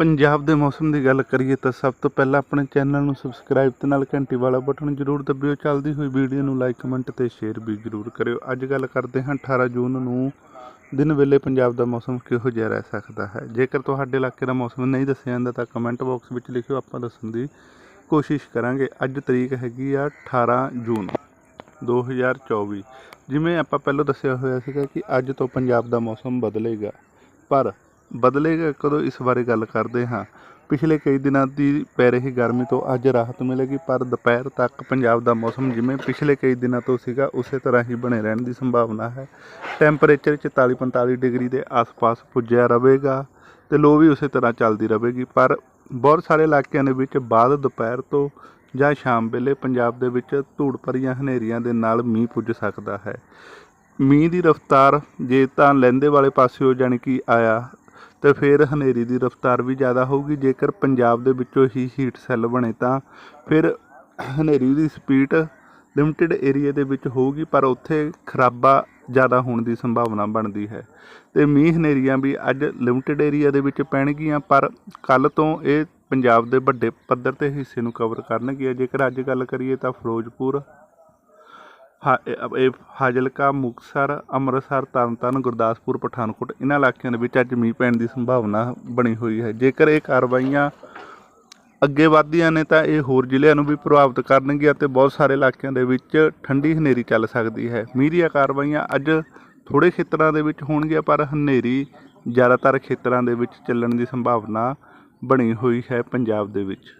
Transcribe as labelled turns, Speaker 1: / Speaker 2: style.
Speaker 1: ਪੰਜਾਬ ਦੇ ਮੌਸਮ ਦੀ ਗੱਲ ਕਰੀਏ ਤਾਂ ਸਭ ਤੋਂ ਪਹਿਲਾਂ ਆਪਣੇ ਚੈਨਲ ਨੂੰ ਸਬਸਕ੍ਰਾਈਬ ਤੇ ਨਾਲ ਘੰਟੀ ਵਾਲਾ ਬਟਨ ਜ਼ਰੂਰ ਦਬਿਓ। ਚੱਲਦੀ ਹੋਈ ਵੀਡੀਓ ਨੂੰ ਲਾਈਕ ਕਮੈਂਟ ਤੇ ਸ਼ੇਅਰ ਵੀ ਜ਼ਰੂਰ ਕਰਿਓ। ਅੱਜ ਗੱਲ ਕਰਦੇ ਹਾਂ 18 ਜੂਨ ਨੂੰ ਦਿਨ ਵੇਲੇ ਪੰਜਾਬ ਦਾ ਮੌਸਮ ਕਿਹੋ ਜਿਹਾ ਰਹਿ ਸਕਦਾ ਹੈ। ਜੇਕਰ ਤੁਹਾਡੇ ਇਲਾਕੇ ਦਾ ਮੌਸਮ ਨਹੀਂ ਦੱਸਿਆ ਜਾਂਦਾ ਤਾਂ ਕਮੈਂਟ ਬਾਕਸ ਵਿੱਚ ਲਿਖਿਓ, ਆਪਾਂ ਦੱਸਣ ਦੀ ਕੋਸ਼ਿਸ਼ ਕਰਾਂਗੇ। ਅੱਜ ਤਰੀਕ ਹੈਗੀ ਆ 18 ਜੂਨ 2024 ਜਿਵੇਂ ਆਪਾਂ ਪਹਿਲਾਂ ਦੱਸਿਆ ਹੋਇਆ ਸੀਗਾ ਕਿ ਅੱਜ ਤੋਂ ਪੰਜਾਬ ਦਾ ਮੌਸਮ ਬਦਲੇਗਾ। ਪਰ ਬਦਲੇਗਾ ਕਦੋਂ ਇਸ ਬਾਰੇ ਗੱਲ ਕਰਦੇ ਹਾਂ। ਪਿਛਲੇ ਕਈ ਦਿਨਾਂ ਦੀ ਪੈ ਰਹੀ ਗਰਮੀ ਤੋਂ ਅੱਜ ਰਾਹਤ ਮਿਲੇਗੀ, ਪਰ ਦੁਪਹਿਰ ਤੱਕ ਪੰਜਾਬ ਦਾ ਮੌਸਮ ਜਿਵੇਂ ਪਿਛਲੇ ਕਈ ਦਿਨਾਂ ਤੋਂ ਸੀਗਾ, ਉਸੇ ਤਰ੍ਹਾਂ ਹੀ ਬਣੇ ਰਹਿਣ ਦੀ ਸੰਭਾਵਨਾ ਹੈ। ਟੈਂਪਰੇਚਰ 44 45 ਡਿਗਰੀ ਦੇ ਆਸ-ਪਾਸ ਪੁੱਜਿਆ ਰਹੇਗਾ ਤੇ ਲੋ ਵੀ ਉਸੇ ਤਰ੍ਹਾਂ ਚੱਲਦੀ ਰਹੇਗੀ, ਪਰ ਬਹੁਤ ਸਾਰੇ ਇਲਾਕਿਆਂ ਦੇ ਵਿੱਚ ਬਾਅਦ ਦੁਪਹਿਰ ਤੋਂ ਜਾਂ ਸ਼ਾਮ ਵੇਲੇ ਪੰਜਾਬ ਦੇ ਵਿੱਚ ਧੂੜ ਭਰੀਆਂ ਹਨੇਰੀਆਂ ਦੇ ਨਾਲ ਮੀਂਹ ਪੁੱਜ ਸਕਦਾ ਹੈ। ਮੀਂਹ ਦੀ ਰਫ਼ਤਾਰ ਜੇ ਤਾਂ ਲਹਿੰਦੇ ਵਾਲੇ ਪਾਸਿਓ ਜਾਣੀ ਕਿ ਆਇਆ ਤੇ ਫਿਰ ਹਨੇਰੀ ਦੀ ਰਫ਼ਤਾਰ ਵੀ ਜ਼ਿਆਦਾ ਹੋਊਗੀ। ਜੇਕਰ ਪੰਜਾਬ ਦੇ ਵਿੱਚੋਂ ਹੀ ਹੀਟ ਸੈੱਲ ਬਣੇ ਤਾਂ ਫਿਰ ਹਨੇਰੀ ਦੀ ਸਪੀਡ ਲਿਮਟਿਡ ਏਰੀਆ ਦੇ ਵਿੱਚ ਹੋਊਗੀ, ਪਰ ਉੱਥੇ ਖਰਾਬਾ ਜ਼ਿਆਦਾ ਹੋਣ ਦੀ ਸੰਭਾਵਨਾ ਬਣਦੀ ਹੈ। ਤੇ ਮੀਂਹ ਹਨੇਰੀਆਂ ਵੀ ਅੱਜ ਲਿਮਟਿਡ ਏਰੀਆ ਦੇ ਵਿੱਚ ਪੈਣਗੀਆਂ, ਪਰ ਕੱਲ ਤੋਂ ਇਹ ਪੰਜਾਬ ਦੇ ਵੱਡੇ ਪੱਧਰ ਤੇ ਹਿੱਸੇ ਨੂੰ ਕਵਰ ਕਰਨਗੀਆਂ। ਜੇਕਰ ਅੱਜ ਗੱਲ ਕਰੀਏ ਤਾਂ ਫਿਰੋਜ਼ਪੁਰ ਹਾ, ਇਹ ਇਹ ਫਾਜ਼ਿਲਕਾ, ਮੁਕਤਸਰ, ਅੰਮ੍ਰਿਤਸਰ ਤਰਨਤਾਰਨ ਗੁਰਦਾਸਪੁਰ, ਪਠਾਨਕੋਟ, ਇਹਨਾਂ ਇਲਾਕਿਆਂ ਦੇ ਵਿੱਚ ਅੱਜ ਮੀਂਹ ਪੈਣ ਦੀ ਸੰਭਾਵਨਾ ਬਣੀ ਹੋਈ ਹੈ। ਜੇਕਰ ਇਹ ਕਾਰਵਾਈਆਂ ਅੱਗੇ ਵਧਦੀਆਂ ਨੇ ਤਾਂ ਇਹ ਹੋਰ ਜ਼ਿਲ੍ਹਿਆਂ ਨੂੰ ਵੀ ਪ੍ਰਭਾਵਿਤ ਕਰਨਗੀਆਂ ਅਤੇ ਬਹੁਤ ਸਾਰੇ ਇਲਾਕਿਆਂ ਦੇ ਵਿੱਚ ਠੰਡੀ ਹਨੇਰੀ ਚੱਲ ਸਕਦੀ ਹੈ। ਮੀਂਹ ਦੀਆਂ ਕਾਰਵਾਈਆਂ ਅੱਜ ਥੋੜੇ ਖੇਤਰਾਂ ਦੇ ਵਿੱਚ ਹੋਣਗੀਆਂ, ਪਰ ਹਨੇਰੀ ਜ਼ਿਆਦਾਤਰ ਖੇਤਰਾਂ ਦੇ ਵਿੱਚ ਚੱਲਣ ਦੀ ਸੰਭਾਵਨਾ ਬਣੀ ਹੋਈ ਹੈ ਪੰਜਾਬ ਦੇ ਵਿੱਚ।